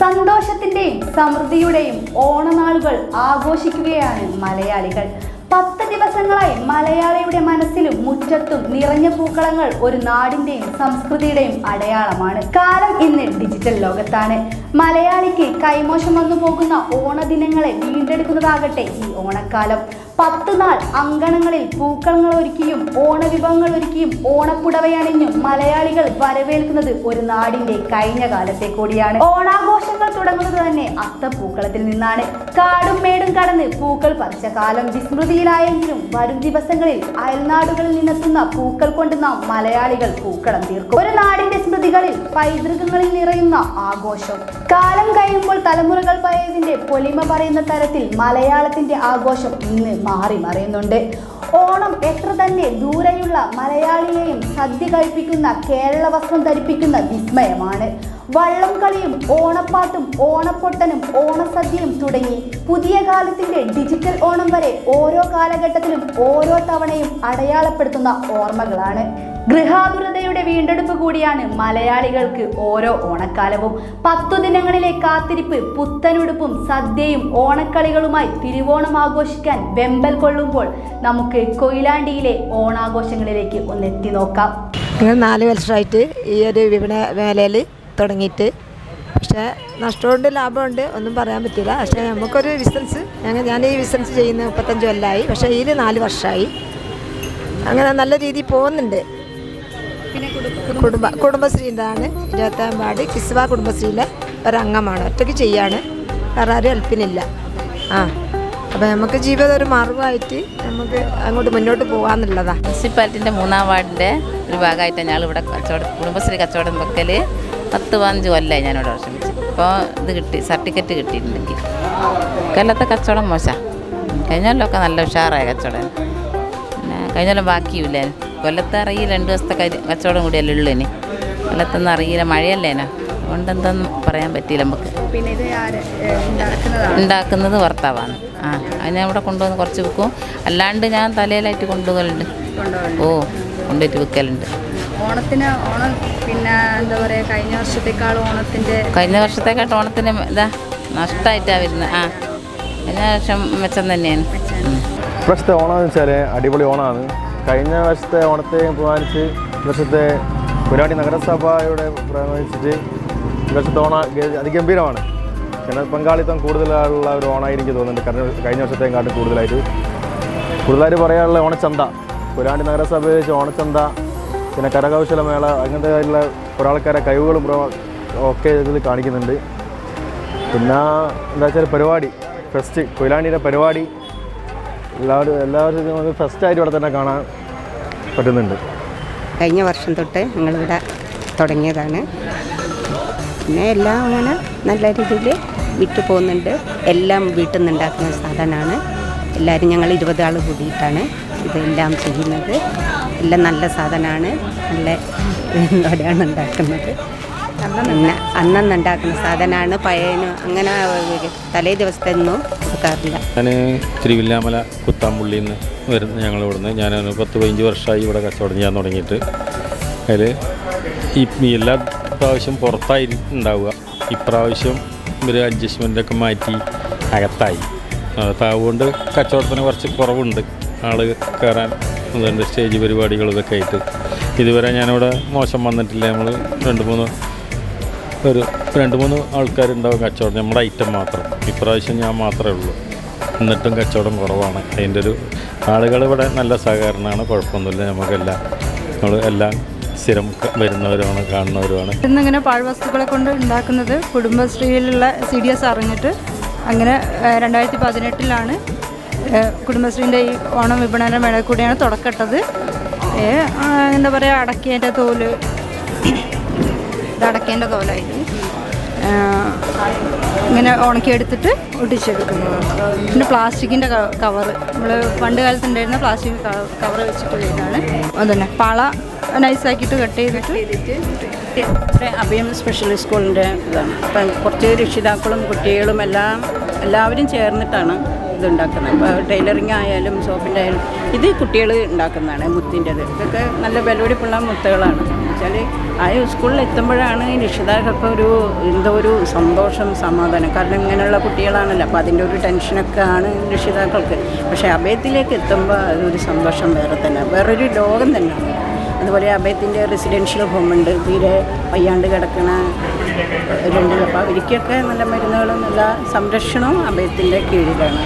സന്തോഷത്തിന്റെയും സമൃദ്ധിയുടെയും ഓണനാളുകൾ ആഘോഷിക്കുകയാണ് മലയാളികൾ. പത്ത് ദിവസങ്ങളായി മലയാളിയുടെ മനസ്സിലും മുറ്റത്തും നിറഞ്ഞ പൂക്കളങ്ങൾ ഒരു നാടിന്റെയും സംസ്കൃതിയുടെയും അടയാളമാണ്. കാലം ഇന്ന് ഡിജിറ്റൽ ലോകത്താണ്. മലയാളിക്ക് കൈമോശം വന്നു പോകുന്ന ഓണദിനങ്ങളെ വീണ്ടെടുക്കുന്നതാകട്ടെ ഈ ഓണക്കാലം. പത്ത് നാൾ അങ്കണങ്ങളിൽ പൂക്കളങ്ങൾ ഒരുക്കിയും ഓണവിഭവങ്ങൾ ഒരുക്കിയും ഓണപ്പുടവയണിഞ്ഞും മലയാളികൾ വരവേൽക്കുന്നത് ഒരു നാടിന്റെ കഴിഞ്ഞ കാലത്തെ കൂടിയാണ്. ഓണാഘോഷങ്ങൾ തുടങ്ങുന്നത് തന്നെ അത്തപ്പൂക്കളത്തിൽ നിന്നാണ്. കാടും മേടും കടന്ന് പൂക്കൾ പറിച്ച കാലം വിസ്മൃതിയിലായെങ്കിലും വരും ദിവസങ്ങളിൽ അയൽനാടുകളിൽ നിന്നെത്തുന്ന പൂക്കൾ കൊണ്ട് നാം മലയാളികൾ പൂക്കളം തീർക്കും. ഒരു നാടിന്റെ സ്മൃതികളിൽ പൈതൃകങ്ങളിൽ നിറയുന്ന ആഘോഷം. കാലം കഴിയുമ്പോൾ തലമുറകൾ പഴയതിന്റെ പൊലിമ പറയുന്ന തരത്തിൽ മലയാളത്തിന്റെ ആഘോഷം ഇന്ന് മാറി മറിയുന്നുണ്ട്. ഓണം എത്ര തന്നെ ദൂരെയുള്ള മലയാളിയെയും സദ്യ കഴിപ്പിക്കുന്ന കേരള വസ്ത്രം ധരിപ്പിക്കുന്ന വിസ്മയമാണ്. വള്ളം കളിയും ഓണപ്പാട്ടും ഓണപ്പൊട്ടനും ഓണസദ്യയും തുടങ്ങി പുതിയ കാലത്തിന്റെ ഡിജിറ്റൽ ഓണം വരെ ഓരോ കാലഘട്ടത്തിലും ഓരോ തവണയും അടയാളപ്പെടുത്തുന്ന ഓർമ്മകളാണ്. ഗൃഹാതുരതയുടെ വീണ്ടെടുപ്പ് കൂടിയാണ് മലയാളികൾക്ക് ഓരോ ഓണക്കാലവും. പത്തു ദിനങ്ങളിലെ കാത്തിരിപ്പ് പുത്തനുടുപ്പും സദ്യയും ഓണക്കളികളുമായി തിരുവോണം ആഘോഷിക്കാൻ വെമ്പൽ കൊള്ളുമ്പോൾ നമുക്ക് കൊയിലാണ്ടിയിലെ ഓണാഘോഷങ്ങളിലേക്ക് ഒന്ന് എത്തി നോക്കാം നാല് വർഷമായിട്ട് ഈ ഒരു വിപണ മേഖലയിൽ തുടങ്ങിയിട്ട്. പക്ഷേ നഷ്ടമുണ്ട് ലാഭമുണ്ട് ഒന്നും പറയാൻ പറ്റില്ല. പക്ഷേ നമുക്കൊരു ബിസിനസ് ഞങ്ങൾ ഞാൻ ഈ ബിസിനസ് ചെയ്യുന്ന മുപ്പത്തഞ്ച് കൊല്ലമായി പക്ഷേ ഇതിൽ നാല് വർഷമായി. അങ്ങനെ നല്ല രീതിയിൽ പോകുന്നുണ്ട്. കുടുംബ കുടുംബശ്രീന്റെതാണ് ഇരുപത്താം വാർഡ് കിസ്വ കുടുംബശ്രീയിലെ ഒരംഗമാണ്. ഒറ്റയ്ക്ക് ചെയ്യാണ്. വേറെ ആരും ഹെൽപ്പിനില്ല. ആ. അപ്പോൾ നമുക്ക് ജീവിതം ഒരു മാർഗമായിട്ട് നമുക്ക് അങ്ങോട്ട് മുന്നോട്ട് പോകാമെന്നുള്ളതാണ് മുനിസിപ്പാലിറ്റിന്റെ മൂന്നാം വാർഡിന്റെ ഒരു ഭാഗമായിട്ട് ഞങ്ങൾ ഇവിടെ കച്ചവടം കുടുംബശ്രീ കച്ചവടം വെക്കൽ പത്ത് പതിനഞ്ച് കൊല്ലമായി ഞാനിവിടെ വിഷമിച്ച്. ഇപ്പോൾ ഇത് കിട്ടി സർട്ടിഫിക്കറ്റ് കിട്ടിയിട്ടുണ്ടെങ്കിൽ കൊല്ലത്തെ കച്ചവടം മോശം. കഴിഞ്ഞ കൊല്ലമൊക്കെ നല്ല ഉഷാറായ കച്ചവടം. പിന്നെ കഴിഞ്ഞ കൊല്ലം ബാക്കിയില്ലേ കൊല്ലത്തെ അറിയില്ല രണ്ട് ദിവസത്തെ കരി- കച്ചവടം കൂടിയല്ലേ ഉള്ളൂ ഇനി. കൊല്ലത്തൊന്നും അറിയില്ല. മഴയല്ലേനാ അതുകൊണ്ട് എന്തൊന്നും പറയാൻ പറ്റിയില്ല നമുക്ക്. പിന്നെ ഇത് ഉണ്ടാക്കുന്നതാണ്? ഉണ്ടാക്കുന്നത് ഭർത്താവാണ്. ആ അതിനെ അവിടെ കൊണ്ടുവന്ന് കുറച്ച് വിൽക്കും അല്ലാണ്ട് ഞാൻ തലയിലായിട്ട് കൊണ്ടുപോകലുണ്ട്. ഓ കൊണ്ടുപോയിട്ട് വിൽക്കലുണ്ട് ഓണത്തിന് ഓണം പിന്നെ എന്താ പറയുക കഴിഞ്ഞ വർഷത്തേക്കാൾ ഓണത്തിന്റെ കഴിഞ്ഞ വർഷത്തേക്കാട്ട് ഓണത്തിന് ഇതാ നഷ്ടമായിട്ടാണ് വരുന്നത്. ആ കഴിഞ്ഞ വർഷം മെച്ചം തന്നെയാണ്. ഇപ്പോഴത്തെ ഓണമെന്ന് ഓണം എന്ന് വെച്ചാൽ അടിപൊളി ഓണമാണ്. കഴിഞ്ഞ വർഷത്തെ ഓണത്തെ ബഹുമാനിച്ച് വർഷത്തെ കുരാടി നഗരസഭയുടെ പ്രമാണിച്ചിട്ട് വർഷത്തെ ഓണ അതിഗംഭീരമാണ് ജന പങ്കാളിത്തം കൂടുതലുള്ള ഒരു ഓണമായി എനിക്ക് തോന്നുന്നുണ്ട്. കാരണം കഴിഞ്ഞ വർഷത്തെക്കാട്ടും കൂടുതലായിട്ട് കൂടുതലായിട്ട് പറയാനുള്ള ഓണച്ചന്ത. കുരാണ്ടി നഗരസഭ വെച്ച് ഓണച്ചന്ത പിന്നെ കരകൗശല മേള അങ്ങനത്തെ ഉള്ള കുറേ ആൾക്കാരെ കഴിവുകളും ഒക്കെ ഇതിൽ കാണിക്കുന്നുണ്ട്. പിന്നെ എന്താ വെച്ചാൽ പരിപാടി ഫെസ്റ്റ് കൊയിലാണ്ടിയുടെ പരിപാടി എല്ലാവരും എല്ലാവരും ഫസ്റ്റായിട്ട് ഇവിടെ തന്നെ കാണാൻ പറ്റുന്നുണ്ട്. കഴിഞ്ഞ വർഷം തൊട്ട് ഞങ്ങളിവിടെ തുടങ്ങിയതാണ്. പിന്നെ എല്ലാം അങ്ങനെ നല്ല രീതിയിൽ വിറ്റ് പോകുന്നുണ്ട്. എല്ലാം വീട്ടിൽ നിന്ന് ഉണ്ടാക്കുന്ന സാധനമാണ്. എല്ലാവരും ഞങ്ങൾ ഇരുപത് ആൾ കൂടിയിട്ടാണ് ഇതെല്ലാം ചെയ്യുന്നത്. എല്ലാം നല്ല സാധനമാണ്. നല്ല ഇതോടെയാണ് ഉണ്ടാക്കുന്നത്. അന്നന്ന് ഉണ്ടാക്കുന്ന സാധനമാണ് പഴയന് അങ്ങനെ തലേ ദിവസത്തെ ഒന്നും ഞാൻ തിരുവില്ലാമല കുത്താമ്പുള്ളിയിൽ നിന്ന് വരുന്ന ഞങ്ങൾ ഇവിടുന്ന് ഞാൻ പത്ത് പതിനഞ്ച് വർഷമായി ഇവിടെ കച്ചവടം ചെയ്യാൻ തുടങ്ങിയിട്ട്. അതിൽ ഈ എല്ലാ പ്രാവശ്യം പുറത്തായി ഉണ്ടാവുക. ഇപ്രാവശ്യം ഒരു അഡ്ജസ്റ്റ്മെന്റൊക്കെ മാറ്റി അകത്തായി. അകത്താവുകൊണ്ട് കച്ചവടത്തിന് കുറച്ച് കുറവുണ്ട്. ആൾ കയറാൻ അതുകൊണ്ട് സ്റ്റേജ് പരിപാടികൾ ഇതൊക്കെ ആയിട്ട്. ഇതുവരെ ഞാനിവിടെ മോശം വന്നിട്ടില്ല. നമ്മൾ രണ്ട് മൂന്ന് ഒരു രണ്ട് മൂന്ന് ആൾക്കാരുണ്ടാവും കച്ചവടം. നമ്മുടെ ഐറ്റം മാത്രം. ഇപ്രാവശ്യം ഞാൻ മാത്രമേ ഉള്ളൂ. എന്നിട്ടും കച്ചവടം കുറവാണ്. അതിന്റെ ഒരു ആളുകൾ ഇവിടെ നല്ല സഹകരണമാണ്. കുഴപ്പമൊന്നുമില്ല. നമുക്കെല്ലാം നമ്മൾ എല്ലാം സ്ഥിരം വരുന്നവരുമാണ് കാണുന്നവരുമാണ്. ഇന്നിങ്ങനെ പാഴ്വസ്തുക്കളെ കൊണ്ട് ഉണ്ടാക്കുന്നത് കുടുംബശ്രീയിലുള്ള സി ഡി എസ് അറിഞ്ഞിട്ട് അങ്ങനെ രണ്ടായിരത്തി പതിനെട്ടിലാണ് കുടുംബശ്രീന്റെ ഈ ഓണം വിപണന മേളയിൽ കൂടിയാണ് തുടക്കട്ടത്. എന്താ പറയുക അടക്കേന്റെ തോൽ ഇത് കോലായിരുന്നു ഇങ്ങനെ ഉണക്കിയെടുത്തിട്ട് ഒട്ടിച്ചെടുക്കുന്നതാണ്. പിന്നെ പ്ലാസ്റ്റിക്കിന്റെ കവർ നമ്മൾ പണ്ട് കാലത്ത് ഉണ്ടായിരുന്ന പ്ലാസ്റ്റിക് കവർ വെച്ചിട്ട് വരുന്നതാണ് അതുതന്നെ പള നൈസാക്കിയിട്ട് കട്ട് ചെയ്തിട്ട് അഭയം സ്പെഷ്യൽ സ്കൂളിന്റെ ഇതാണ്. അപ്പം കുറച്ച് രക്ഷിതാക്കളും കുട്ടികളും എല്ലാം എല്ലാവരും ചേർന്നിട്ടാണ് ഇതുണ്ടാക്കുന്നത്. ഇപ്പോൾ ടൈലറിങ് ആയാലും സോപ്പിന്റെ ആയാലും ഇത് കുട്ടികൾ ഉണ്ടാക്കുന്നതാണ് മുത്തിന്റെത്. ഇതൊക്കെ നല്ല വിലപിടിപ്പുള്ള മുത്തുകളാണ്. വെച്ചാൽ ആ സ്കൂളിൽ എത്തുമ്പോഴാണ് രക്ഷിതാക്കൾക്ക് ഒരു എന്തോ ഒരു സന്തോഷം സമാധാനം. കാരണം ഇങ്ങനെയുള്ള കുട്ടികളാണല്ലോ അപ്പോൾ അതിന്റെ ഒരു ടെൻഷനൊക്കെ ആണ് രക്ഷിതാക്കൾക്ക്. പക്ഷേ അഭയത്തിലേക്ക് എത്തുമ്പോൾ അതൊരു സന്തോഷം വേറെ തന്നെ വേറൊരു ലോകം തന്നെയാണ് അതുപോലെ അഭയത്തിന്റെ റെസിഡൻഷ്യൽ ഹോമുണ്ട് തീരെ വയ്യാണ്ട് കിടക്കണ രണ്ട്. അവർക്കൊക്കെ നല്ല മരുന്നുകളും നല്ല സംരക്ഷണവും അഭയത്തിന്റെ കീഴിലാണ്.